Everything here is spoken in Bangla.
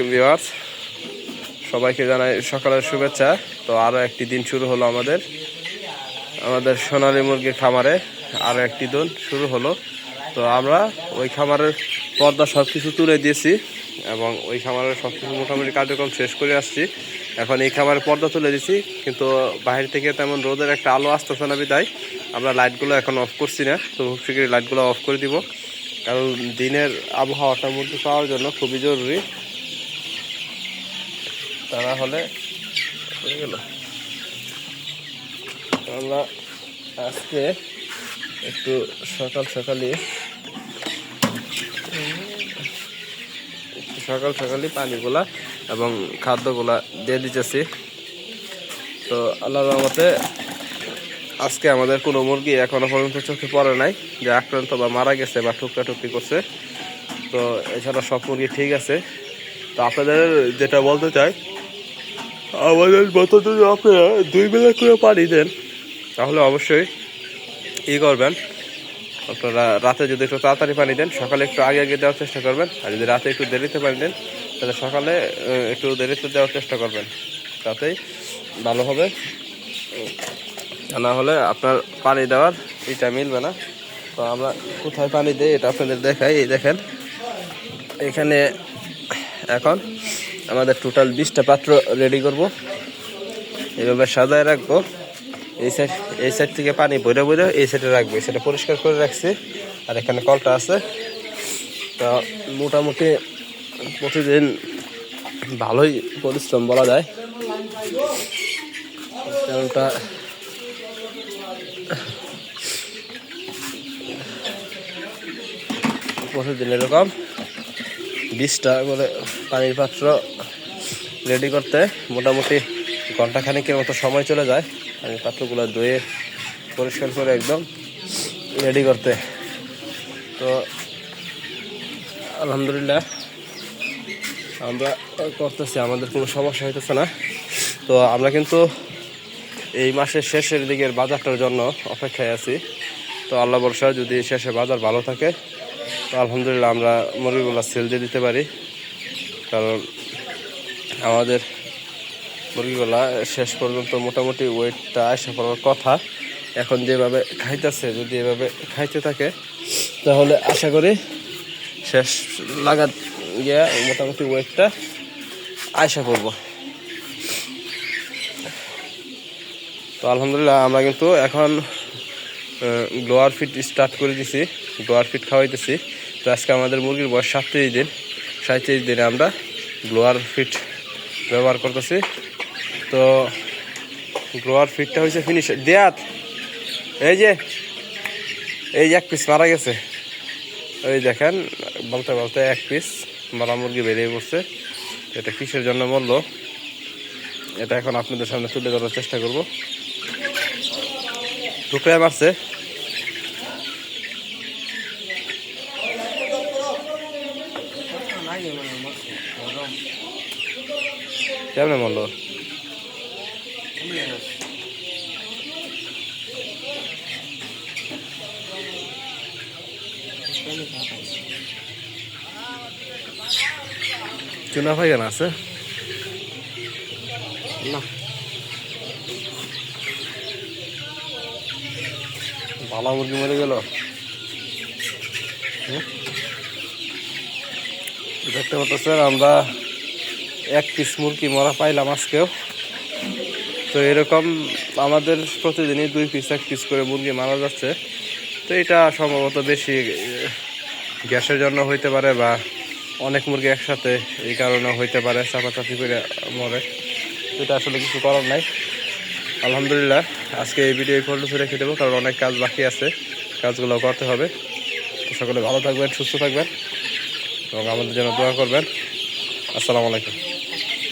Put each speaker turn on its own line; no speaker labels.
আলাইকুম ভিউয়ার্স। সবাইকে জানাই সকালের শুভেচ্ছা। তো আরও একটি দিন শুরু হলো আমাদের। আমাদের সোনালী মুরগির খামারে আরও একটি দিন শুরু হলো। তো আমরা ওই খামারের পর্দা সব কিছু তুলে দিয়েছি এবং ওই খামারের সব কিছু মোটামুটি কার্যক্রম শেষ করে আসছি। এখন এই খামারের পর্দা তুলে দিছি কিন্তু বাইরে থেকে তেমন রোদের একটা আলো আসতেছে না বিদায়। আমরা লাইটগুলো এখন অফ করছি না, তো খুব শীঘ্রই লাইটগুলো অফ করে দিব। কারণ দিনের আবহাওয়াটা মধ্যে পাওয়ার জন্য খুবই জরুরি। তা না হলে হয়ে গেল। আমরা আজকে একটু সকাল সকালই সকাল সকালই পানিগুলা এবং খাদ্যগুলা দিয়ে দিতেছি। তো আল্লাহর রহমতে আজকে আমাদের কোনো মুরগি এখনও পর্যন্ত চোখে পড়ে নাই, যে আক্রান্ত বা মারা গেছে বা টুকরা টুকরি করছে। তো এছাড়া সব মুরগি ঠিক আছে। তো আপনাদের যেটা বলতে চাই আমাদের মতো যদি আপনারা দুই বেলা করে পানি দেন। তাহলে অবশ্যই ই করবেন। আপনারা রাতে যদি একটু তাড়াতাড়ি পানি দেন, সকালে একটু আগে আগে দেওয়ার চেষ্টা করবেন। আর যদি রাতে একটু দেরিতে পানি দেন, তাহলে সকালে একটু দেরিতে দেওয়ার চেষ্টা করবেন। তাতেই ভালো হবে। না হলে আপনার পানি দেওয়ার এটা মিলবে না। তো আমরা কোথায় পানি দিই এটা আপনাদের দেখাই। এই দেখেন, এখানে এখন আমাদের টোটাল বিশটা পাত্র রেডি করব। এভাবে সাজায় রাখব। এই সাইড এই সাইড থেকে পানি বইরে বইরে এই সাইডে রাখব। এই সাইডে পরিষ্কার করে রাখছি। আর এখানে কলটা আছে। তো মোটামুটি প্রতিদিন ভালোই পরিশ্রম বলা যায়। প্রতিদিন এরকম। বিশটা করে পানির পাত্র রেডি করতে। মোটামুটি ঘণ্টা খানিকের মতো সময় চলে যায়। পানির পাত্রগুলো ধুয়ে পরিষ্কার করে একদম রেডি করতে। তো আলহামদুলিল্লাহ, আমরা করতেছি, আমাদের কোনো সমস্যা হইতেছে না। তো আমরা কিন্তু এই মাসের শেষের দিকের বাজারটার জন্য অপেক্ষায় আছি। তো আল্লাহ বর্ষা যদি শেষে বাজার ভালো থাকে তো আলহামদুলিল্লাহ আমরা মুরগিগুলো সেল দিয়ে দিতে পারি। কারণ আমাদের মুরগিগুলা শেষ পর্যন্ত মোটামুটি ওয়েটটা আসা পড়ার কথা। এখন যেভাবে খাইতেছে, যদি এভাবে খাইতে থাকে, তাহলে আশা করি শেষ লাগাত গিয়া মোটামুটি ওয়েটটা আশা করব। তো আলহামদুলিল্লাহ আমরা কিন্তু এখন গ্লোয়ার ফিট স্টার্ট করে দিছি, গ্লোয়ার ফিট খাওয়াইতেছি। তো আজকে আমাদের মুরগির বয়স সাতত্রিশ দিন সাঁত্রিশ দিনে আমরা গ্লোয়ার ফিট ব্যবহার করতেছি। তো গ্লোয়ার ফিটটা হয়েছে ফিনিশ দেয়াত, এই যে, এই এক পিস মারা গেছে। ওই দেখেন, বলতে বলতে এক পিস মারা মুরগি বেরিয়ে পড়ছে। এটা কিসের জন্য মরলো? এটা এখন আপনাদের সামনে তুলে ধরার চেষ্টা করব। টুকরে মারছে কেমনে মরলো? চুনা পাইগান আছে? না। ভালো মুরগি মরে গেল? দেখতে পাচ্ছেন, আমরা এক পিস মুরগি মরা পাইলাম আজকেও। তো এরকম আমাদের প্রতিদিনই দুই পিস এক পিস করে মুরগি মারা যাচ্ছে। তো এটা সম্ভবত বেশি গ্যাসের জন্য হইতে পারে বা অনেক মুরগি একসাথে এই কারণে হইতে পারে, চাপাচাপি করে মরে। এটা আসলে কিছু করার নাই। আলহামদুলিল্লাহ, আজকে এই ভিডিও এই পর্যন্ত রেখে দেবো, কারণ অনেক কাজ বাকি আছে, কাজগুলো করতে হবে। তো সকলে ভালো থাকবেন, সুস্থ থাকবেন, এবং আমাদের জন্য দোয়া করবেন। আসসালামু আলাইকুম।